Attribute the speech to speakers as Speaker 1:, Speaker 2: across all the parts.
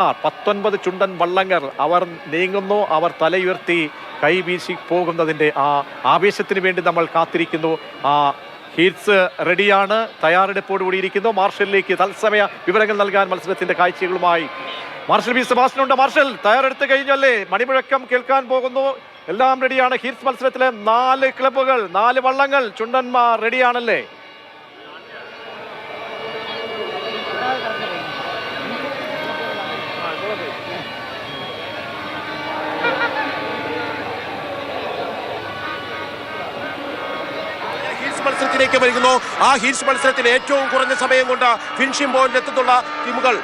Speaker 1: ആ, പത്തൊൻപത് ചുണ്ടൻ വള്ളങ്ങർ അവർ നീങ്ങുന്നു അവർ തലയുയർത്തി കൈവീശി പോകുന്നതിന്റെ ആ ആവേശത്തിന് വേണ്ടി നമ്മൾ കാത്തിരിക്കുന്നു. ആ ഹീറ്റ്സ് റെഡിയാണ് തയ്യാറെടുപ്പോട് കൂടിയിരിക്കുന്നു മാർഷലിലേക്ക് തത്സമയ വിവരങ്ങൾ നൽകാൻ മത്സരത്തിന്റെ കാഴ്ചകളുമായി. മാർഷൽ ബി സെബാസ്റ്റ്യൻ ഉണ്ട് മാർഷൽ തയ്യാറെടുത്ത് കഴിഞ്ഞല്ലേ? മണിമുഴക്കം കേൾക്കാൻ പോകുന്നു. എല്ലാം റെഡിയാണ്. ഹീറ്റ്സ് മത്സരത്തിലെ നാല് ക്ലബുകൾ നാല് വള്ളങ്ങൾ ചുണ്ടന്മാർ റെഡിയാണല്ലേ
Speaker 2: ഹീൽസ് മത്സരത്തിലേക്ക് വരുന്നു. ആ ഹീൽസ് മത്സരത്തിൽ ഏറ്റവും കുറഞ്ഞ സമയം കൊണ്ട് ഫിനിഷിംഗ് പോയിന്റ് എത്തുന്നുള്ള ടീമുകൾ.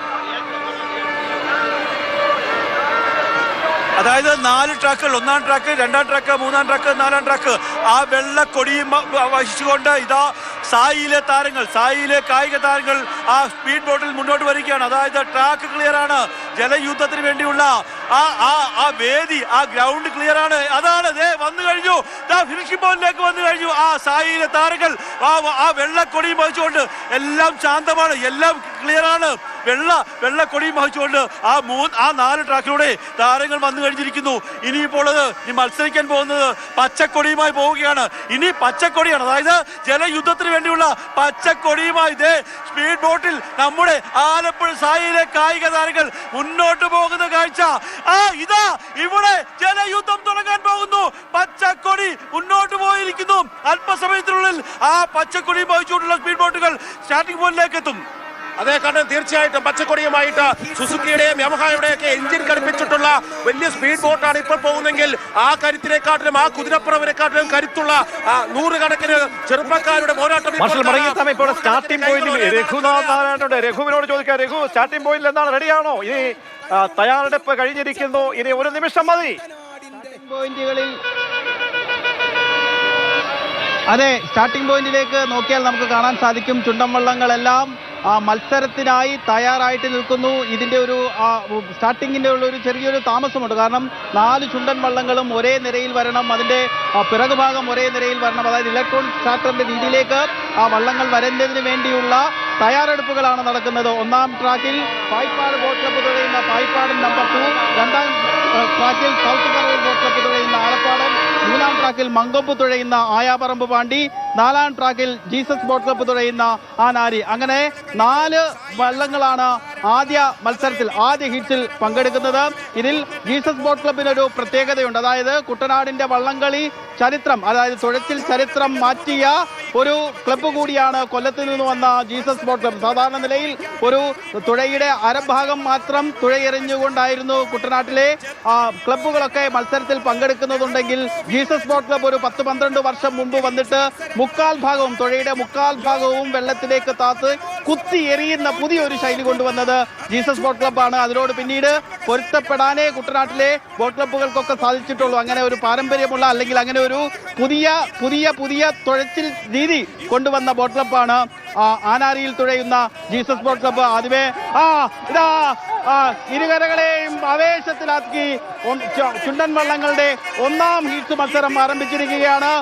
Speaker 3: അതായത് നാല് ട്രാക്കുകൾ ഒന്നാം ട്രാക്ക് രണ്ടാം ട്രാക്ക് മൂന്നാം ട്രാക്ക് നാലാം ട്രാക്ക് ആ വെള്ള കൊടിയും വഹിച്ചുകൊണ്ട് ഇതാ സായിയിലെ താരങ്ങൾ സായിയിലെ കായിക താരങ്ങൾ ആ സ്പീഡ് ബോട്ടിൽ മുന്നോട്ട് വരികയാണ്. അതായത് ട്രാക്ക് ക്ലിയർ ആണ്. ജലയുദ്ധത്തിന് വേണ്ടിയുള്ള ആ ആ ആ വേദി ആ ഗ്രൗണ്ട് ക്ലിയർ ആണ്. അതാണ് ദേ വന്നു കഴിഞ്ഞു. ഫിനിഷിംഗ് പോയിന്റിലേക്ക് വന്നു കഴിഞ്ഞു. ആ സായിയിലെ താരങ്ങൾ ആ ആ വെള്ളക്കൊടിയും വഹിച്ചുകൊണ്ട് എല്ലാം ശാന്തമാണ്. എല്ലാം ക്ലിയർ ആണ്. വെള്ള വെള്ളക്കൊടിയും വഹിച്ചുകൊണ്ട് ആ മൂന്ന് ആ നാല് ട്രാക്കിലൂടെ താരങ്ങൾ വന്നു കഴിഞ്ഞിരിക്കുന്നു. ഇനിയിപ്പോൾ അത് മത്സരിക്കാൻ പോകുന്നത് പച്ചക്കൊടിയുമായി പോവുകയാണ്. ഇനി പച്ചക്കൊടിയാണ്. അതായത് ജലയുദ്ധത്തിന് വേണ്ടിയുള്ള പച്ചക്കൊടിയുമായി ഇതേ സ്പീഡ് ബോട്ടിൽ നമ്മുടെ ആലപ്പുഴ സായിലെ കായിക താരങ്ങൾ മുന്നോട്ട് പോകുന്ന കാഴ്ച. ആ ഇതാ ഇവിടെ ജലയുദ്ധം തുടങ്ങാൻ പോകുന്നു. പച്ചക്കൊടി മുന്നോട്ട് പോയിരിക്കുന്നു. അല്പസമയത്തിനുള്ളിൽ ആ പച്ചക്കൊടി വഹിച്ചുകൊണ്ടുള്ള സ്പീഡ് ബോട്ടുകൾ സ്റ്റാർട്ടിംഗ് പോയിന്റിലേക്ക് എത്തും.
Speaker 2: അതേ കാരണം തീർച്ചയായിട്ടും പച്ചക്കൊടിയുമായിട്ട് സുസുക്കിയുടെയും യമഹായുടെയും ഒക്കെ എഞ്ചിൻ ഘടിപ്പിച്ചിട്ടുള്ള വലിയ സ്പീഡ് ബോട്ടാണ് ഇപ്പോൾ പോകുന്നെങ്കിൽ ആ കരുത്തിനെക്കാട്ടിലും ആ കുതിരപ്പുറവിനെക്കാട്ടിലും കരുത്തുള്ള നൂറുകണക്കിന് ചെറുപ്പക്കാരുടെ പോരാട്ടം ഇപ്പോൾ
Speaker 1: സ്റ്റാർട്ടിംഗ് പോയിന്റിൽ രഘുനാഥ് നാരായണനുണ്ട്. രഘുവിനോട് ചോദിക്കാം രഘു സ്റ്റാർട്ടിംഗ് പോയിന്റിൽ എന്താണ്? റെഡിയാണോ ഇനി തയ്യാറെടുപ്പ് കഴിഞ്ഞിരിക്കുന്നു. ഇനി ഒരു നിമിഷം മതി.
Speaker 4: പോയിന്റുകളിൽ അതെ സ്റ്റാർട്ടിംഗ് പോയിന്റിലേക്ക് നോക്കിയാൽ നമുക്ക് കാണാൻ സാധിക്കും ചുണ്ടൻ വള്ളങ്ങളെല്ലാം മത്സരത്തിനായി തയ്യാറായിട്ട് നിൽക്കുന്നു. ഇതിന്റെ ഒരു സ്റ്റാർട്ടിങ്ങിന്റെ ഉള്ള ഒരു ചെറിയൊരു താമസമുണ്ട്. കാരണം നാല് ചുണ്ടൻ വള്ളങ്ങളും ഒരേ നിരയിൽ വരണം. അതിന്റെ പിറകുഭാഗം ഒരേ നിരയിൽ വരണം. അതായത് ഇലക്ട്രോണിക് സ്റ്റാർട്ടറിന്റെ രീതിയിലേക്ക് ആ വള്ളങ്ങൾ വരുന്നതിന് വേണ്ടിയുള്ള തയ്യാറെടുപ്പുകളാണ് നടക്കുന്നത്. ഒന്നാം ട്രാക്കിൽ Payippad boat club Payippad number two. രണ്ടാം ട്രാക്കിൽ സൗത്ത് പറവൂർ ബോട്ട് ക്ലബ്ബ് തുഴയുന്ന ആലപ്പാട്. മൂന്നാം ട്രാക്കിൽ മങ്കൊമ്പ് തുഴയുന്ന ആയാപറമ്പ് പാണ്ടി. നാലാം ട്രാക്കിൽ ജീസസ് ബോട്ട് ക്ലബ്ബ് തുഴയുന്ന ആനാരി അങ്ങനെ നാല് വള്ളങ്ങളാണ് ആദ്യ മത്സരത്തിൽ ആദ്യ ഹിറ്റ്സിൽ പങ്കെടുക്കുന്നത്. ഇതിൽ ജീസസ് ബോട്ട് ക്ലബിനൊരു പ്രത്യേകതയുണ്ട്. അതായത് കുട്ടനാടിന്റെ വള്ളംകളി ചരിത്രം അതായത് തുഴച്ചിൽ ചരിത്രം മാറ്റിയ ഒരു ക്ലബ്ബ് കൂടിയാണ് കൊല്ലത്ത് നിന്ന് വന്ന ജീസസ് ബോട്ട് ക്ലബ്ബ്. സാധാരണ നിലയിൽ ഒരു തുഴയുടെ അരഭാഗം മാത്രം തുഴയെറിഞ്ഞുകൊണ്ടായിരുന്നു കുട്ടനാട്ടിലെ ക്ലബ്ബുകളൊക്കെ മത്സരത്തിൽ പങ്കെടുക്കുന്നതുണ്ടെങ്കിൽ ജീസസ് ബോട്ട് ക്ലബ്ബ് ഒരു പത്ത് പന്ത്രണ്ട് വർഷം മുമ്പ് വന്നിട്ട് മുക്കാൽ ഭാഗവും തുഴയുടെ മുക്കാൽ ഭാഗവും വെള്ളത്തിലേക്ക് താത്ത് കുത്തി എറിയുന്ന പുതിയൊരു ശൈലി കൊണ്ടുവന്നത് ജീസസ് ബോട്ട് ക്ലബ്ബാണ്. അതിനോട് പിന്നീട് പൊരുത്തപ്പെടാനേ കുട്ടനാട്ടിലെ ബോട്ട് ക്ലബ്ബുകൾക്കൊക്കെ സാധിച്ചിട്ടുള്ളൂ. അങ്ങനെ ഒരു പാരമ്പര്യമുള്ള അല്ലെങ്കിൽ അങ്ങനെ ഒരു പുതിയ പുതിയ പുതിയ തുഴച്ചിൽ രീതി കൊണ്ടുവന്ന ബോട്ട് ക്ലബ്ബാണ്. ആനാരിയിൽ തുഴയുന്ന ജീസസ് ബോട്ട് ക്ലബ്ബ്. ആദ്യമേ ആ ഇതാ ഇരുകരകളെയും ആവേശത്തിലാക്കി. ചുണ്ടൻ വള്ളങ്ങളുടെ ഒന്നാം ഹീറ്റ്സ് മത്സരം ആരംഭിച്ചിരിക്കുകയാണ്.